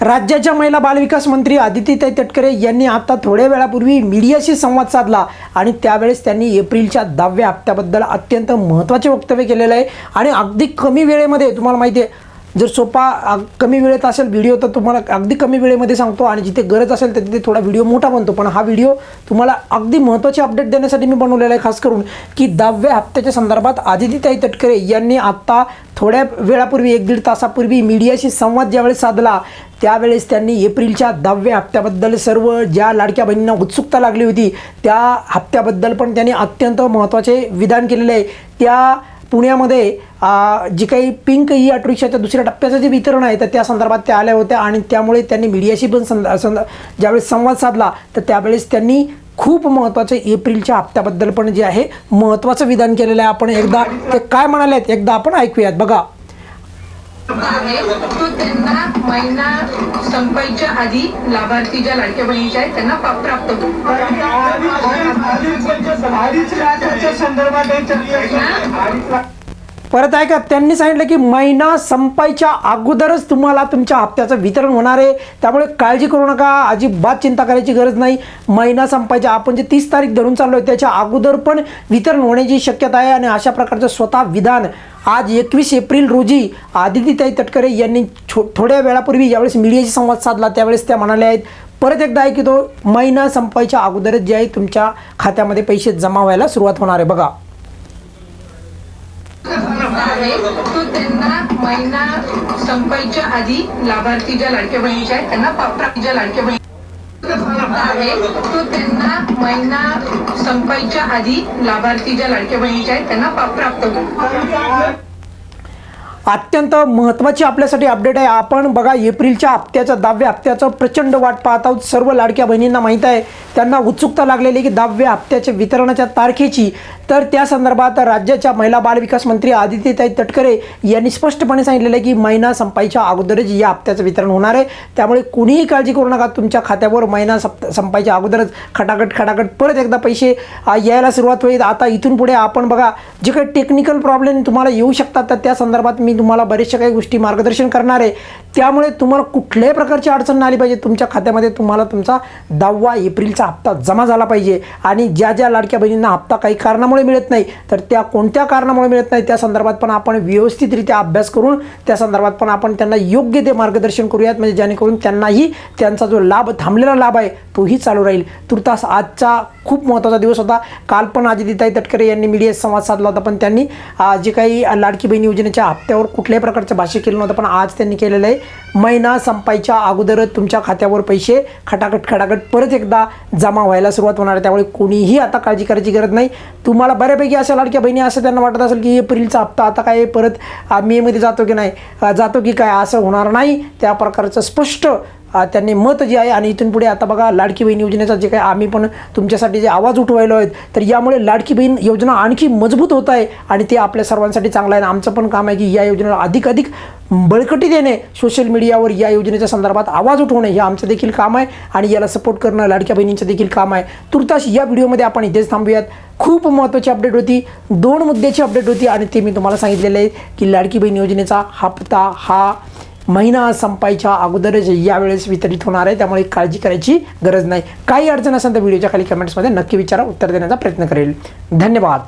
राज्याच्या महिला बालविकास मंत्री आदिती तटकरे यांनी आता थोड्या वेळापूर्वी मीडियाशी संवाद साधला आणि त्यावेळेस त्यांनी एप्रिलच्या दहाव्या हप्त्याबद्दल अत्यंत महत्त्वाचे वक्तव्य केलेलं आहे. आणि अगदी कमी वेळेमध्ये तुम्हाला माहिती आहे जर सोपा कमी वेळेत असेल व्हिडिओ तर तुम्हाला अगदी कमी वेळेमध्ये सांगतो आणि जिथे गरज असेल तर तिथे थोडा व्हिडिओ मोठा बनतो. पण हा व्हिडिओ तुम्हाला अगदी महत्त्वाचे अपडेट देण्यासाठी मी बनवलेला आहे खास करून की दहाव्या हप्त्याच्या संदर्भात आदितीताई तटकरे यांनी आत्ता थोड्या वेळापूर्वी एक दीड तासापूर्वी मीडियाशी संवाद ज्यावेळेस साधला त्यावेळेस त्यांनी एप्रिलच्या दहाव्या हप्त्याबद्दल सर्व ज्या लाडक्या बहिणींना उत्सुकता लागली होती त्या हप्त्याबद्दल पण त्यांनी अत्यंत महत्त्वाचे विधान केलेले आहे. त्या पुण्यामध्ये जी काही पिंक ई ऑटोरिक्षाच्या दुसऱ्या टप्प्याचं जे वितरण आहे तर त्या संदर्भात त्या आल्या होत्या आणि त्यामुळे त्यांनी मीडियाशी पण संद संद ज्यावेळेस संवाद साधला तर त्यावेळेस त्यांनी खूप महत्त्वाचं एप्रिलच्या हप्त्याबद्दल पण जे आहे महत्त्वाचं विधान केलेलं आहे. आपण एकदा ते काय म्हणाले आहेत एकदा आपण ऐकूयात. बघा. महिना संपायच्या आधी लाभार्थी ज्या लाडक्या बहिणीच्या आहेत त्यांना प्राप्त होतो परत आहे. का परत ऐका त्यांनी सांगितलं की महिना संपायच्या अगोदरच तुम्हाला तुमच्या हप्त्याचं वितरण होणार आहे त्यामुळे काळजी करू नका अजिबात चिंता करायची गरज नाही महिना संपायच्या आपण जे तीस तारीख धरून चाललो आहे त्याच्या अगोदर पण वितरण होण्याची शक्यता आहे आणि अशा प्रकारचं स्वतः विधान आज एकवीस एप्रिल रोजी आदितीताई तटकरे यांनी छो थोड्या वेळापूर्वी ज्यावेळेस मीडियाशी संवाद साधला त्यावेळेस त्या म्हणाल्या आहेत परत एकदा आहे की तो महिना संपायच्या अगोदरच जे आहे तुमच्या खात्यामध्ये पैसे जमा व्हायला सुरुवात होणार आहे. बघा. तो त्यांना महिना संपायच्या आधी लाभार्थी ज्या लाडक्या बहिणीच्या आहेत त्यांना ज्या लाडक्या बहिणी आहे. तो त्यांना महिना संपायच्या आधी लाभार्थी ज्या लाडक्या बहिणीच्या आहेत त्यांना प्राप्त होईल अत्यंत महत्त्वाची आपल्यासाठी अपडेट आहे. आपण बघा एप्रिलच्या हप्त्याचा दहाव्या हप्त्याचं प्रचंड वाट पाहत आहोत. सर्व लाडक्या बहिणींना माहीत आहे त्यांना उत्सुकता लागलेली की दहाव्या हप्त्याच्या वितरणाच्या तारखेची तर त्या संदर्भात राज्याच्या महिला बालविकास मंत्री आदित्यताई तटकरे यांनी स्पष्टपणे सांगितलेलं आहे की महिना संपायच्या अगोदरच या हप्त्याचं वितरण होणार आहे. त्यामुळे कुणीही काळजी करू नका तुमच्या खात्यावर महिना सप संपायच्या अगोदरच खटाखट खटाखट परत एकदा पैसे यायला सुरुवात होईल. आता इथून पुढे आपण बघा जे काही टेक्निकल प्रॉब्लेम तुम्हाला येऊ शकतात तर त्या संदर्भात मी तुम्हाला बरेचशा काही गोष्टी मार्गदर्शन करणार आहे. त्यामुळे तुम्हाला कुठल्याही प्रकारची अडचण आली पाहिजे. तुमच्या खात्यामध्ये तुम्हाला तुमचा दहावा एप्रिलचा हप्ता जमा झाला पाहिजे. आणि ज्या ज्या लाडक्या बहिणींना हप्ता काही कारणामुळे मिळत नाही तर त्या कोणत्या कारणामुळे मिळत नाही त्या संदर्भात पण आपण व्यवस्थितरित्या अभ्यास करून त्या संदर्भात पण आपण त्यांना योग्य ते मार्गदर्शन करूयात. म्हणजे जेणेकरून त्यांनाही त्यांचा जो लाभ थांबलेला लाभ आहे तोही चालू राहील. तुर्तास आजचा खूप महत्त्वाचा दिवस होता. काल पण अजिताई तटकरे यांनी मीडियात संवाद साधला होता पण त्यांनी जे काही लाडकी बहीण योजनेच्या हप्त्यावर कुठल्याही प्रकारचं भाष्य केलं नव्हतं पण आज त्यांनी केलेलं आहे. महिना संपायच्या अगोदरच तुमच्या खात्यावर पैसे खटाखट खटाखट परत एकदा जमा व्हायला सुरुवात होणार आहे. त्यामुळे कोणीही आता काळजी करायची गरज नाही. तुम्हाला बऱ्यापैकी अशा लाडक्या बहिणी असं त्यांना वाटत असेल की एप्रिलचा हप्ता आता काय परत मेमध्ये जातो की नाही? जातो की काय? असं होणार नाही. त्या प्रकारचं स्पष्ट त्यांनी मत जे आहे आणि इथून पुढे आता बघा लाडकी बहीण योजनेचा जे काही आम्ही पण तुमच्यासाठी जे आवाज उठवायलो आहेत तर यामुळे लाडकी बहीण योजना आणखी मजबूत होत आहे आणि ते आपल्या सर्वांसाठी चांगलं आहे. आमचं पण काम आहे की या योजनेला अधिक अधिक बळकटी देणे सोशल मीडियावर या योजनेच्या संदर्भात आवाज उठवणे हे आमचं देखील काम आहे. आणि याला सपोर्ट करणं लाडक्या बहिणींचं देखील काम आहे. तुर्तास या व्हिडिओमध्ये आपण इथेच थांबूयात. खूप महत्त्वाची अपडेट होती. दोन मुद्द्याची अपडेट होती. आणि ते मी तुम्हाला सांगितलेलं आहे की लाडकी बहीण योजनेचा हप्ता हा महिना संपायच्या अगोदरच यावेळेस वितरित होणार आहे. त्यामुळे काळजी करायची गरज नाही. काही अडचण असेल तर व्हिडिओच्या खाली कमेंट्समध्ये नक्की विचारा. उत्तर देण्याचा प्रयत्न करेल. धन्यवाद.